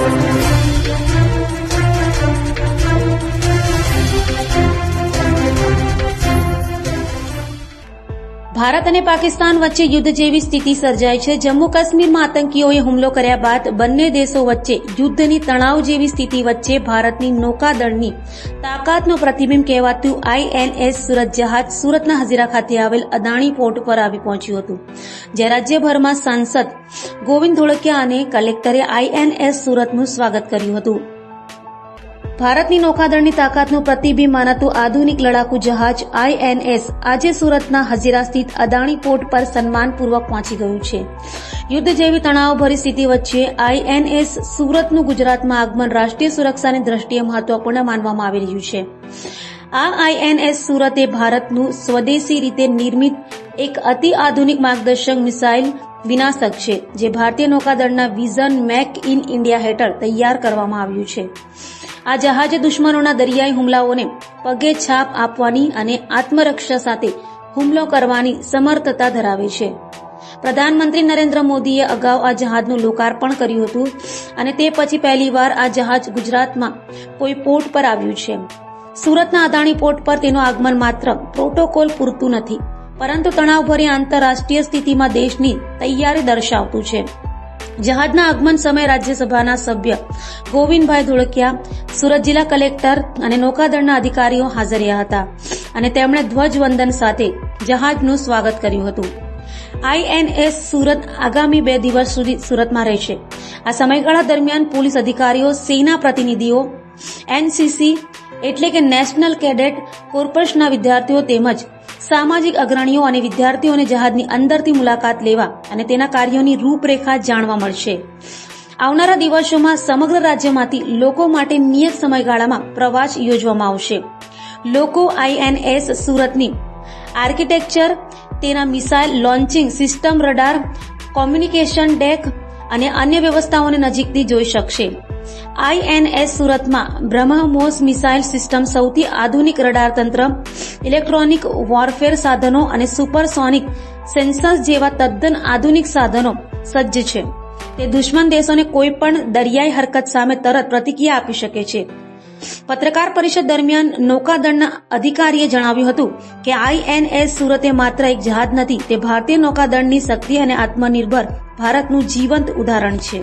Música Bharat અને પાકિસ્તાન વચ્ચે યુદ્ધ જેવી સ્થિતિ સર્જાઈ છે. જમ્મુ કાશ્મીરમાં આતંકીઓએ હુમલો કર્યા બાદ બંને દેશો વચ્ચે યુદ્ધની તણાવ જેવી સ્થિતિ વચ્ચે ભારતની નૌકાદળની તાકાતનું પ્રતિબિંબ કહેવાતું આઈએનએસ સુરત જહાજ સુરતના હજીરા ખાતે આવેલ અદાણી પોર્ટ પર આવી પહોંચ્યું હતું. જ્યાં રાજ્યભરમાં સાંસદ ગોવિંદ ધોળકિયા અને કલેક્ટરે આઈએનએસ સુરતનું સ્વાગત કર્યું હતું. ભારતની નૌકાદળની તાકાતનું પ્રતિબિંબ માનાતું આધુનિક લડાકુ જહાજ આઈએનએસ આજે સુરતના હજીરા સ્થિત અદાણી પોર્ટ પર સન્માનપૂર્વક પહોંચી ગયું છે. યુદ્ધ જેવી તણાવભરી સ્થિતિ વચ્ચે આઈએનએસ સુરતનું ગુજરાતમાં આગમન રાષ્ટ્રીય સુરક્ષાની દ્રષ્ટિએ મહત્વપૂર્ણ માનવામાં આવી રહ્યું છે. આ આઈએનએસ સુરત એ ભારતનું સ્વદેશી રીતે નિર્મિત એક અતિ આધુનિક માર્ગદર્શક મિસાઇલ વિનાશક છે, જે ભારતીય નૌકાદળના વિઝન મેક ઇન ઇન્ડિયા હેઠળ તૈયાર કરવામાં આવ્યું છે. આ જહાજે દુશ્મનોના દરિયાઈ હુમલાઓને પગે છાપ આપવાની અને આત્મરક્ષા સાથે હુમલો કરવાની સમર્થતા ધરાવે છે. પ્રધાનમંત્રી નરેન્દ્ર મોદીએ અગાઉ આ જહાજનું લોકાર્પણ કર્યું હતું અને તે પછી પહેલીવાર આ જહાજ ગુજરાતમાં કોઈ પોર્ટ પર આવ્યું છે. સુરતના અદાણી પોર્ટ પર તેનું આગમન માત્ર પ્રોટોકોલ પૂરતું નથી, પરંતુ તણાવભરી આંતરરાષ્ટ્રીય સ્થિતિમાં દેશની તૈયારી દર્શાવતું છે. જહાજના આગમન સમયે રાજ્યસભાના સભ્ય ગોવિંદભાઈ ધોળકિયા, સુરત જિલ્લા કલેક્ટર અને નૌકાદળના અધિકારીઓ હાજર રહ્યા હતા અને તેમણે ધ્વજવંદન સાથે જહાજનું સ્વાગત કર્યું હતું. આઈએનએસ સુરત આગામી બે દિવસ સુધી સુરતમાં રહેશે. આ સમયગાળા દરમિયાન પોલીસ અધિકારીઓ, સેના પ્રતિનિધિઓ એનસીસી એટલે કે નેશનલ કેડેટ કોર્પસના વિદ્યાર્થીઓ તેમજ સામાજિક અગ્રણીઓ અને વિદ્યાર્થીઓને જહાજની અંદરથી મુલાકાત લેવા અને તેના કાર્યોની રૂપરેખા જાણવા મળશે. આવનારા દિવસોમાં સમગ્ર રાજ્યમાંથી લોકો માટે નિયત સમયગાળામાં પ્રવાસ યોજવામાં આવશે. લોકો આઈએનએસ સુરતની આર્કિટેક્ચર, તેના missile launching system, radar, communication deck અને અન્ય વ્યવસ્થાઓને નજીકથી જોઈ શકશે. આઈએનએસ સુરતમાં બ્રહ્મોસ મિસાઇલ સિસ્ટમ સૌથી આધુનિક રડાર તંત્ર, ઇલેક્ટ્રોનિક વોરફેર સાધનો અને સુપરસોનિક સેન્સર્સ જેવા તદ્દન આધુનિક સાધનો સજ્જ છે. તે દુશ્મન દેશોને કોઈ પણ દરિયાઈ હરકત સામે તરત પ્રતિક્રિયા આપી શકે છે. પત્રકાર પરિષદ દરમિયાન નૌકાદળના અધિકારીએ જણાવ્યું હતું કે આઈએનએસ સુરતે માત્ર એક જહાજ નથી, તે ભારતીય નૌકાદળની શક્તિ અને આત્મનિર્ભર ભારતનું જીવંત ઉદાહરણ છે.